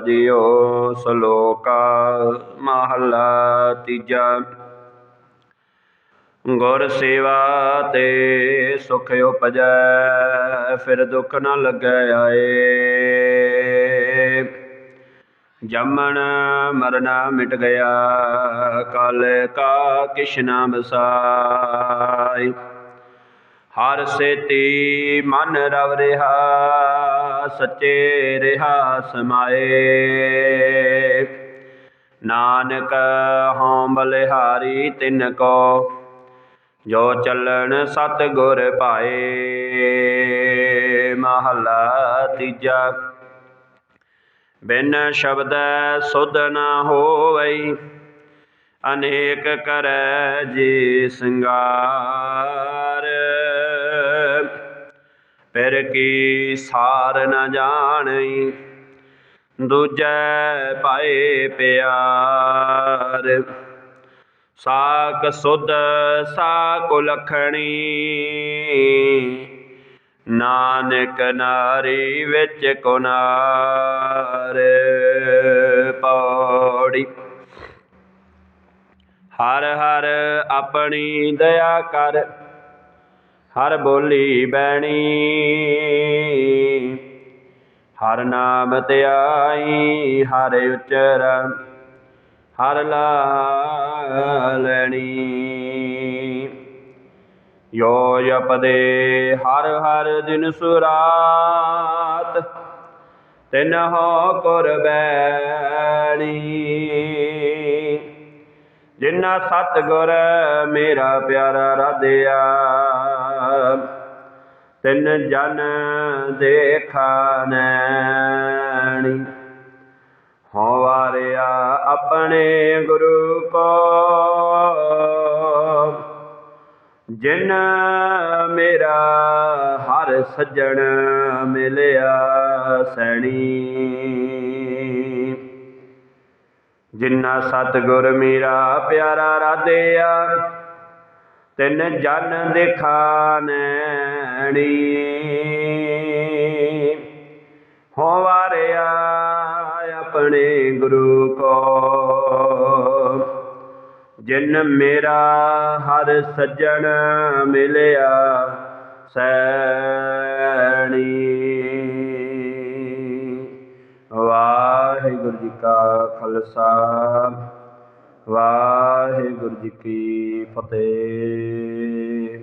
ਪ੍ਰਭ ਜੀਓ ਸ਼ਲੋਕ ਮਹਲਾ ਤੀਜਾ। ਗੁਰ ਸੇਵਾ ਤੇ ਸੁਖ ਉਪਜੈ, ਫਿਰ ਦੁੱਖ ਨਾ ਲੱਗੈ ਆਏ। ਜੰਮਣ ਮਰਨਾ ਮਿਟ ਗਿਆ, ਕਲ ਕਾ ਕਿਛ ਨਾ ਬਸਾਈ ਹਰ ਸੇਤੀ ਮਨ ਰਵ ਰਿਹਾ ਸੱਚੇ ਰਿਹਾ ਸਮਾਏ ਨਾਨਕ ਹਉ ਬਲਿਹਾਰੀ ਤਿਨ ਕੋ, ਜੋ ਚੱਲਣ ਸਤ ਗੁਰ ਭਾਏ ਮਹਲਾ ਤੀਜਾ, ਬਿਨ ਸ਼ਬਦ ਸੁਧ ਨਾ ਹੋਵਈ, ਅਨੇਕ ਕਰੈ ਜੀ ਸੰਗਾਰ। ਕੀ ਸਾਰ ਨ ਜਾਣਈ, ਦੂਜੈ ਪਾਏ ਪਿਆਰ। ਸਾਕ ਸੁਧ ਸਾਕ ਲਖਣੀ ਨਾਨਕ ਨਾਰੀ ਵਿੱਚ ਕੁਨਾਰ ਪੌੜੀ। ਹਰ ਹਰ ਆਪਣੀ ਦਇਆ ਕਰ ਹਰ ਬੋਲੀ ਬੈਣੀ। ਹਰ ਨਾਮ ਧਿਆਈ ਹਰ ਉਚਰ, ਹਰ ਲਾਲਣੀ ਯੋ ਜਪਦੇ ਹਰ ਹਰ ਦਿਨ ਸੁਰਾਤ, ਤਿਨ ਹੋ ਕੁਰਬੈਣੀ ਜਿਨਾ ਸਤਗੁਰ ਮੇਰਾ ਪਿਆਰਾ ਰਾਧਿਆ ਤਿੰਨ ਜਨ ਦੇਖਾ ਨੈਣੀ। ਹਉ ਵਾਰਿਆ ਆਪਣੇ ਗੁਰੂ ਕੋ। ਜਿਨ ਮੇਰਾ ਹਰ ਸੱਜਣ ਮਿਲਿਆ ਸਣੀ। ਜਿਨਾ ਸਤਿਗੁਰ ਮੇਰਾ ਪਿਆਰਾ ਰਾਧਿਆ ਤਿੰਨ ਜਨ ਦੇਖਾ ਨੈਣੀ ਆਪਣੇ ਗੁਰੂ ਕੋ। ਜਿਨ ਮੇਰਾ ਹਰ ਸੱਜਣ ਮਿਲਿਆ ਸੈਣੀ। ਵਾਹਿਗੁਰੂ ਜੀ ਕਾ ਖਾਲਸਾ। ਵਾਹਿਗੁਰੂ ਜੀ ਕੀ ਫਤਿਹ।